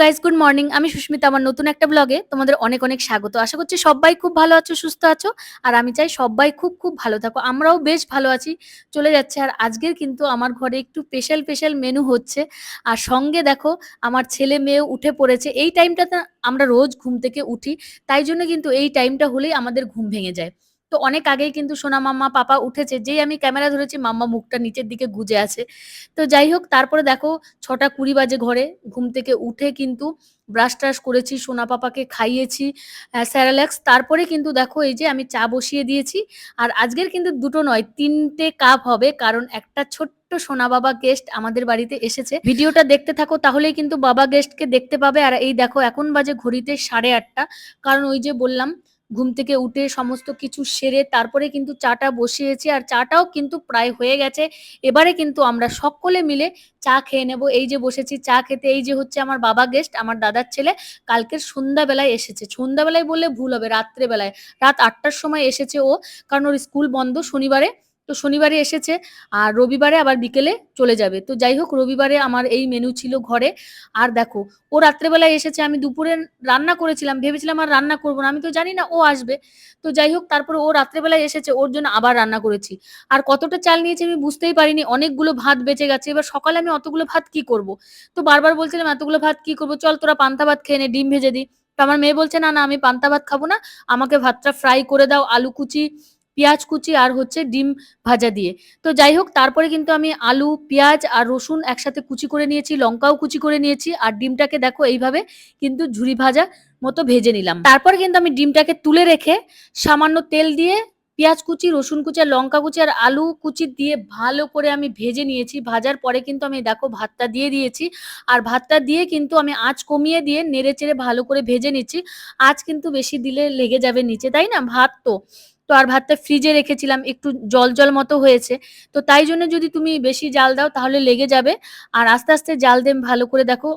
Guys good morning আমি সুস্মিতা, আমার নতুন একটা ব্লগে তোমাদের অনেক অনেক স্বাগত। আশা করছি সবাই খুব ভালো আছো, সুস্থ আছো, আর আমি চাই সবাই খুব খুব ভালো থাকো। আমরাও বেশ ভালো আছি, চলে যাচ্ছে। আর আজকের কিন্তু আমার ঘরে একটু স্পেশাল স্পেশাল মেনু হচ্ছে। আর সঙ্গে দেখো, আমার ছেলে মেয়েও উঠে পড়েছে। এই টাইমটাতে আমরা রোজ ঘুম থেকে উঠি, তাই জন্য কিন্তু এই টাইমটা হলেই আমাদের ঘুম ভেঙে যায়। তো অনেক আগেই কিন্তু সোনা মাম্মা, পাপা উঠেছে। যেই আমি ক্যামেরা ধরেছি, মাম্মা মুখটা নিচের দিকে গুজে আছে। তো যাই হোক, তারপরে দেখো, ছটা কুড়ি বাজে ঘরে। ঘুম থেকে উঠে কিন্তু ব্রাশ ট্রাশ করেছি, সোনা পাপাকে খাইয়েছি স্যারাল্যাক্স তারপরে কিন্তু দেখো, এই যে আমি চা বসিয়ে দিয়েছি। আর আজকের কিন্তু দুটো নয়, তিনটে কাপ হবে। কারণ একটা ছোট্ট সোনা বাবা গেস্ট আমাদের বাড়িতে এসেছে। ভিডিওটা দেখতে থাকো, তাহলেই কিন্তু বাবা গেস্টকে দেখতে পাবে। আর এই দেখো, এখন বাজে ঘড়িতে সাড়ে আটটা। কারণ ওই যে বললাম ঘুম থেকে উঠে সমস্ত কিছু সেরে তারপরে কিন্তু চাটা বসিয়েছি আর চাটাও কিন্তু প্রায় হয়ে গেছে। এবারে কিন্তু আমরা সকলে মিলে চা খেয়ে নেব। এই যে বসেছি চা খেতে, এই যে হচ্ছে আমার বাবা গেস্ট আমার দাদার ছেলে, কালকের সন্ধ্যাবেলায় এসেছে। সন্ধ্যাবেলায় বললে ভুল হবে, রাত্রেবেলায়। রাত আটটার সময় এসেছে ও, কারণ ওর স্কুল বন্ধ শনিবারে। তো শনিবারে এসেছে, আর রবিবারে আবার বিকেলে চলে যাবে। তো যাই হোক, রবিবারে আমার এই মেনু ছিল ঘরে। আর দেখো, ও রাত্রেবেলায় এসেছে, আমি দুপুরে রান্না করেছিলাম, ভেবেছিলাম আর রান্না করব না, আমি তো জানি না ও আসবে। তো যাই হোক, তারপরে ও রাত্রেবেলায় এসেছে, ওর জন্য আবার রান্না করেছি। আর কতটা চাল নিয়েছি আমি বুঝতেই পারিনি, অনেকগুলো ভাত বেঁচে গেছে, এবার সকালে আমি অতগুলো ভাত কি করব? তো বারবার বলছিলাম, এতগুলো ভাত কি করব? চল তোরা পান্তা ভাত খেয়ে নে, ডিম ভেজে দিই তো আমার মেয়ে বলছে, না না, আমি পান্তা ভাত খাব না, আমাকে ভাতটা ফ্রাই করে দাও, আলু কুচি পেঁয়াজ কুচি আর হচ্ছে ডিম ভাজা দিয়ে। তো যাই হোক, তারপরে কিন্তু আমি আলু, পেঁয়াজ আর রসুন একসাথে কুচি করে নিয়েছি, লঙ্কাও কুচি করে নিয়েছি আর ডিমটাকে দেখো এইভাবে কিন্তু ঝুরি ভাজা মতো ভেজে নিলাম। তারপরে কিন্তু আমি ডিমটাকে তুলে রেখে সামান্য তেল দিয়ে পেঁয়াজ কুচি, রসুন কুচি আর লঙ্কা কুচি আর আলু কুচি দিয়ে ভালো করে আমি ভেজে নিয়েছি। ভাজার পরে কিন্তু আমি দেখো ভাতটা দিয়ে দিয়েছি আর ভাতটা দিয়ে কিন্তু আমি আঁচ কমিয়ে দিয়ে নেড়ে চেড়ে ভালো করে ভেজে নিচ্ছি। আঁচ কিন্তু বেশি দিলে লেগে যাবে নিচে, তাই না? ভাত তো। তো আর ভাতটা ফ্রিজে রেখেছিলাম, একটু জল জল মতো হয়েছে। তো তাই জন্য যদি তুমি বেশি জাল দাও তাহলে লেগে যাবে। আর আস্তে আস্তে জাল দেম, ভালো করে দেখো,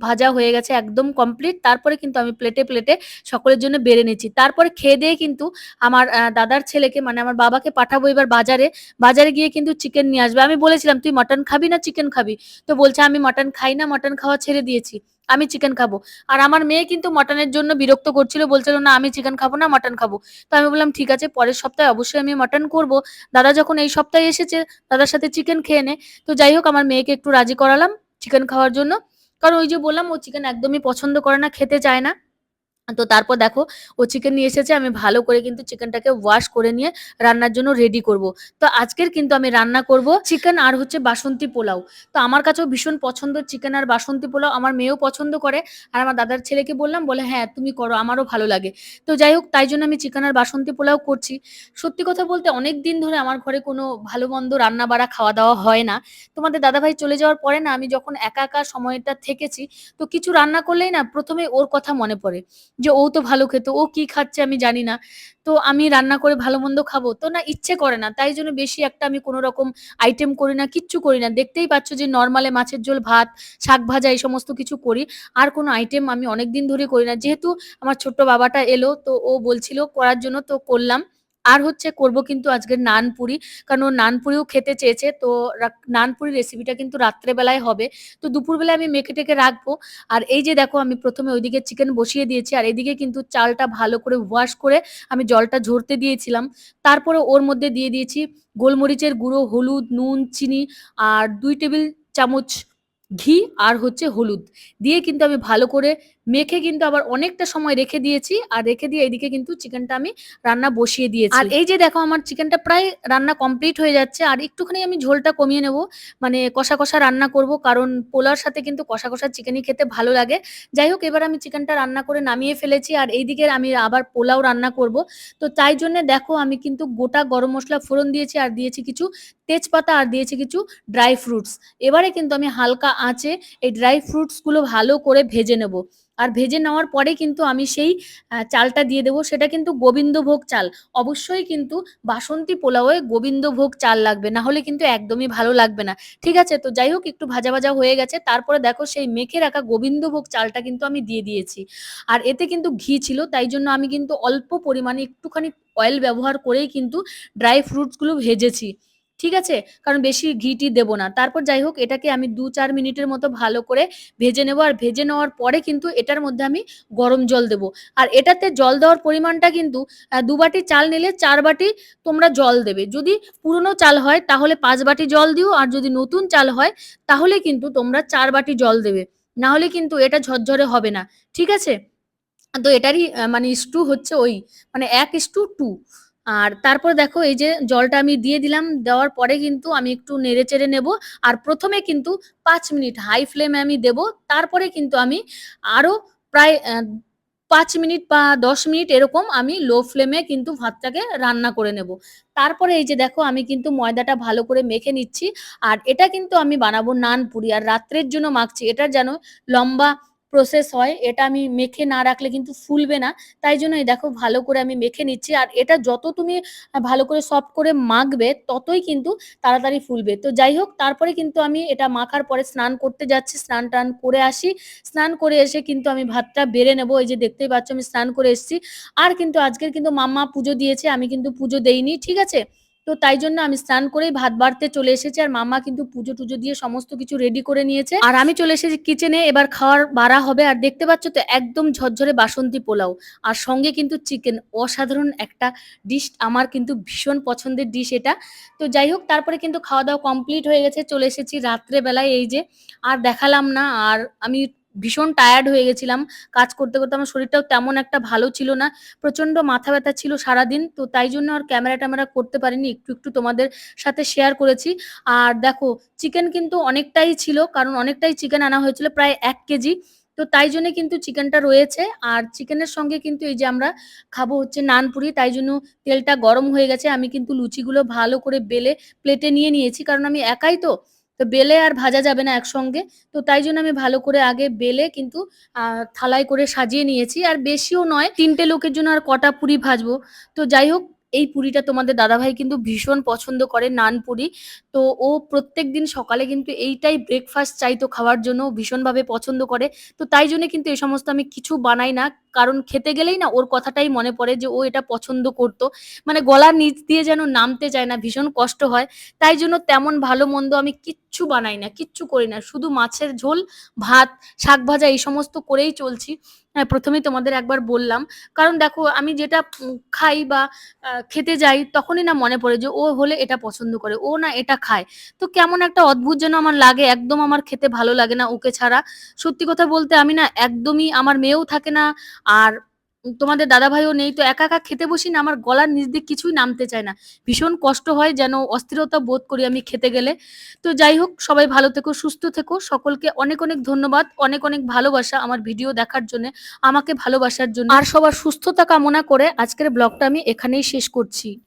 ভাজা হয়ে গেছে একদম কমপ্লিট তারপরে কিন্তু আমি প্লেটে প্লেটে সকলের জন্য বেড়ে নিচ্ছি। তারপরে খেয়ে দিয়ে কিন্তু আমার দাদার ছেলেকে মানে আমার বাবাকে পাঠাবো এবার বাজারে। বাজারে গিয়ে কিন্তু চিকেন নিয়ে আসবে। আমি বলেছিলাম, তুই মটন খাবি না চিকেন খাবি? তো বলছে, আমি মটন খাই না মাটন খাওয়া ছেড়ে দিয়েছি। আমি চিকেন খাব। আর আমার মেয়ে কিন্তু মটনের জন্য বিরক্ত করছিল, বলছিল, না, আমি চিকেন খাব না মটন খাব। তো আমি বললাম, ঠিক আছে, পরের সপ্তাহে অবশ্যই আমি মটন করব। দাদা যখন এই সপ্তাহে এসেছে, দাদার সাথে চিকেন খেয়ে নে। তো যাই হোক, আমার মেয়েকে একটু রাজি করালাম চিকেন খাওয়ার জন্য। কারণ ওই যে বললাম, ও চিকেন একদমই পছন্দ করে না, খেতে চায় না। তো তারপর দেখো ও চিকেন নিয়ে এসেছে, আমি ভালো করে কিন্তু চিকেনটাকে ওয়াশ করে নিয়ে রান্নার জন্য রেডি করব। তো আজকের কিন্তু আমি রান্না করব চিকেন আর হচ্ছে বাসন্তী পোলাও। তো আমার কাছেও ভীষণ পছন্দ চিকেন আর বাসন্তী পোলাও, আমার মেয়েও পছন্দ করে। আর আমার দাদার ছেলেকে বললাম, বলে হ্যাঁ তুমি করো, আমারও ভালো লাগে। তো যাই হোক, তাই জন্য আমি চিকেন আর বাসন্তী পোলাও করছি। সত্যি কথা বলতে অনেক দিন ধরে আমার ঘরে কোনো ভালো মন্দ রান্না বাড়া খাওয়া দাওয়া হয় না। তোমাদের দাদাভাই চলে যাওয়ার পরে না, আমি যখন একা একা সময়টা থেকেছি, তো কিছু রান্না করলেই না প্রথমে ওর কথা মনে পড়ে। যে ও তো ভালো খেতো, ও কি খাচ্ছে আমি জানি না। তো আমি রান্না করে ভালো মন্দ খাব, তো না ইচ্ছে করে না। তাই জন্য বেশি একটা আমি কোনো রকম আইটেম করি না, কিচ্ছু করি না। দেখতেই পাচ্ছ যে নর্মালে মাছের ঝোল, ভাত, শাক ভাজা এই সমস্ত কিছু করি। আর কোনো আইটেম আমি অনেক দিন ধরে করি না। যেহেতু আমার ছোট্ট বাবাটা এলো, তো ও বলছিল করার জন্য, তো করলাম। আর হচ্ছে করব কিন্তু আজকের নান পুরি কারণ ও নান পুরিও খেতে চেয়েছে, তো রা- নান পুরি রেসিপিটা কিন্তু রাত্রেবেলায় হবে। তো দুপুরবেলায় আমি মেখে টেকে রাখব। আর এই যে দেখো, আমি প্রথমে ওইদিকে চিকেন বসিয়ে দিয়েছি, আর এদিকে কিন্তু চালটা ভালো করে ওয়াশ করে আমি জলটা ঝরতে দিয়েছিলাম। তারপরে ওর মধ্যে দিয়ে দিয়েছি গোলমরিচের গুঁড়ো, হলুদ, নুন, চিনি, আর দুই টেবিল চামচ ঘি আর হচ্ছে হলুদ। দিয়ে কিন্তু আমি ভালো করে মেখে কিন্তু আবার অনেকটা সময় রেখে দিয়েছি, আর রেখে দিয়ে এদিকে কিন্তু চিকেনটা আমি রান্না বসিয়ে দিয়েছি। আর এই যে দেখো আমার চিকেনটা প্রায় রান্না কমপ্লিট হয়ে যাচ্ছে, আর একটুখানি আমি ঝোলটা কমিয়ে নেব মানে কষা কষা রান্না করব, কারণ পোলার সাথে কিন্তু কষা কষা চিকেনই খেতে ভালো লাগে। যাই হোক, এবার আমি চিকেনটা রান্না করে নামিয়ে ফেলেছি, আর এইদিকে আমি আবার পোলাও রান্না করব। তো তাই জন্য দেখো আমি কিন্তু গোটা গরম মশলা ফোড়ন দিয়েছি, আর দিয়েছি কিছু তেজপাতা, আর দিয়েছি কিছু ড্রাই ফ্রুটস এবারে কিন্তু আমি হালকা আঁচে এই ড্রাই ফ্রুটসগুলো ভালো করে ভেজে নেব। আর ভেজে নেওয়ার পরে কিন্তু আমি সেই চালটা দিয়ে দেবো। সেটা কিন্তু গোবিন্দভোগ চাল। অবশ্যই কিন্তু বাসন্তী পোলাওয়ে গোবিন্দভোগ চাল লাগবে। না হলে কিন্তু একদমই ভালো লাগবে না। ঠিক আছে? তো যাই হোক, একটু ভাজা ভাজা হয়ে গেছে। তারপরে দেখো সেই মেখে রাখা গোবিন্দভোগ চালটা কিন্তু আমি দিয়ে দিয়েছি। আর এতে কিন্তু ঘি ছিল। তাই জন্য আমি কিন্তু অল্প পরিমাণে একটুখানি অয়েল ব্যবহার করেই কিন্তু ড্রাই ফ্রুটসগুলো ভেজেছি। ঠিক আছে? কারণ বেশি ঘি-টি দেব না। তারপর যাই হোক, এটাকে আমি ২-৪ মিনিটের মতো ভালো করে ভেজে নেব। আর ভেজে নেওয়ার পরে কিন্তু এটার মধ্যে আমি গরম জল দেব। আর এটাতে জল দেওয়ার পরিমাণটা কিন্তু দু বাটি চাল নিলে চার বাটি তোমরা জল দেবে। যদি পুরনো চাল হয়, তাহলে পাঁচ বাটি জল দিও। আর যদি নতুন চাল হয়, তাহলে কিন্তু তোমরা চার বাটি জল দেবে। না হলে কিন্তু এটা ঝরঝরে হবে না। ঠিক আছে? তো এটারই মানে ইস্টু হচ্ছে ওই মানে ১:2 আর তারপর দেখো এই যে জলটা আমি দিয়ে দিলাম। দেওয়ার পরে কিন্তু আমি একটু নেড়ে-চেড়ে নেব। আর প্রথমে কিন্তু পাঁচ মিনিট হাই ফ্লেমে আমি দেব। তারপরে কিন্তু আমি আরও প্রায় পাঁচ মিনিট বা ১০ মিনিট এরকম আমি লো ফ্লেমে কিন্তু ভাতটাকে রান্না করে নেব। তারপরে এই যে দেখো আমি কিন্তু ময়দাটা ভালো করে মেখে নিচ্ছি। আর এটা কিন্তু আমি বানাবো নান পুরি। আর রাত্রের জন্য মাখছি। এটার যেন লম্বা প্রসেস হয়। এটা আমি মেখে না রাখলে কিন্তু ফুলবে না। তাই জন্য এই দেখো ভালো করে আমি মেখে নিচ্ছি। আর এটা যত তুমি ভালো করে সফট করে মাখবে, ততই কিন্তু তাড়াতাড়ি ফুলবে। তো যাই হোক, তারপরে কিন্তু আমি এটা মাখার পরে স্নান করতে যাচ্ছি। স্নান-টান করে আসি। স্নান করে এসে কিন্তু আমি ভাতটা বেড়ে নেব। এই যে দেখতেই পাচ্ছ আমি স্নান করে এসছি। আর কিন্তু আজকের কিন্তু মাম্মা পুজো দিয়েছে। আমি কিন্তু পুজো দেইনি। ঠিক আছে? তো তাই জন্য আমি স্নান করেই ভাত বাড়তে চলে এসেছি। আর মামা কিন্তু পুজো-টুজো দিয়ে সমস্ত কিছু রেডি করে নিয়েছে। আর আমি চলে এসেছি কিচেনে। এবার খাওয়ার বাড়া হবে। আর দেখতে পাচ্ছ তো একদম ঝরঝরে বাসন্তী পোলাও। আর সঙ্গে কিন্তু চিকেন। অসাধারণ একটা ডিশ। আমার কিন্তু ভীষণ পছন্দের ডিশ এটা। তো যাই হোক, তারপরে কিন্তু খাওয়া-দাওয়া কমপ্লিট হয়ে গেছে। চলে এসেছি রাত্রে বেলায় এই যে। আর দেখালাম না। আর আমি ভীষণ টায়ার্ড হয়ে গেছিলাম। কাজ করতে, করতে আমার শরীরটাও তেমন একটা ভালো ছিল না। প্রচণ্ড মাথা ব্যথা ছিল সারাদিন। তো তাই জন্য আর ক্যামেরা-ট্যামেরা করতে পারিনি। একটু, একটু তোমাদের সাথে শেয়ার করেছি। আর দেখো চিকেন কিন্তু অনেকটাই ছিল। কারণ অনেকটাই চিকেন আনা হয়েছিল প্রায় এক কেজি। তো তাই জন্যে কিন্তু চিকেনটা রয়েছে। আর চিকেনের সঙ্গে কিন্তু এই যে আমরা খাব হচ্ছে নান পুরি। তাই জন্য তেলটা গরম হয়ে গেছে। আমি কিন্তু লুচিগুলো ভালো করে বেলে প্লেটে নিয়ে নিয়েছি। কারণ আমি একাই তো। তো বেলে আর ভাজা যাবে না একসঙ্গে। তো তাই জন্য আমি ভালো করে আগে বেলে কিন্তু থালায় করে সাজিয়ে নিয়েছি। আর বেশিও নয়, তিনটে লোকের জন্য আর কটা পুরি ভাজবো। তো যাই হোক, এই পুরিটা তোমাদের দাদাভাই কিন্তু ভীষণ পছন্দ করে নান পুরি। তো ও প্রত্যেক দিন সকালে কিন্তু এইটাই ব্রেকফাস্ট চাইতো খাওয়ার জন্য। ভীষণভাবে পছন্দ করে। তো তাই জন্য কিন্তু এই সমস্ত আমি কিছু বানাই না। কারণ খেতে গেলেই না ওর কথাটাই মনে পড়ে যে ও এটা পছন্দ করত। মানে গলার নিচ দিয়ে যেন নামতে চায় না। ভীষণ কষ্ট হয়। তাই জন্য তেমন ভালো-মন্দ আমি কিচ্ছু বানাই না। কিচ্ছু করি না। শুধু মাছের ঝোল, ভাত, শাক ভাজা এই সমস্ত করেই চলছি। হ্যাঁ, ১ম এই তোমাদের একবার বললাম। কারণ দেখো আমি যেটা খাই বা খেতে যাই তখনই না মনে পড়ে যে ও হলে এটা পছন্দ করে। ও না এটা খায়। তো কেমন একটা অদ্ভুত যেন আমার লাগে। একদম আমার খেতে ভালো লাগে না ওকে ছাড়া। সত্যি কথা বলতে আমি না একদমই আমার মেয়েও থাকে না। আর তোমাদের দাদা ভাইও নেই। তো একা, একা খেতে বসি না আমার গলার নিচ দিয়ে কিছুই নামতে চায় না। ভীষণ কষ্ট হয় যেন অস্থিরতা বোধ করি আমি খেতে গেলে। তো যাই হোক সবাই ভালো থেকো, সুস্থ থেকো। সকলকে অনেক, অনেক ধন্যবাদ। অনেক, অনেক ভালোবাসা আমার ভিডিও দেখার জন্য আমাকে ভালোবাসার জন্য। আর সবার সুস্থতা কামনা করে আজকের ব্লগটা আমি এখানেই শেষ করছি।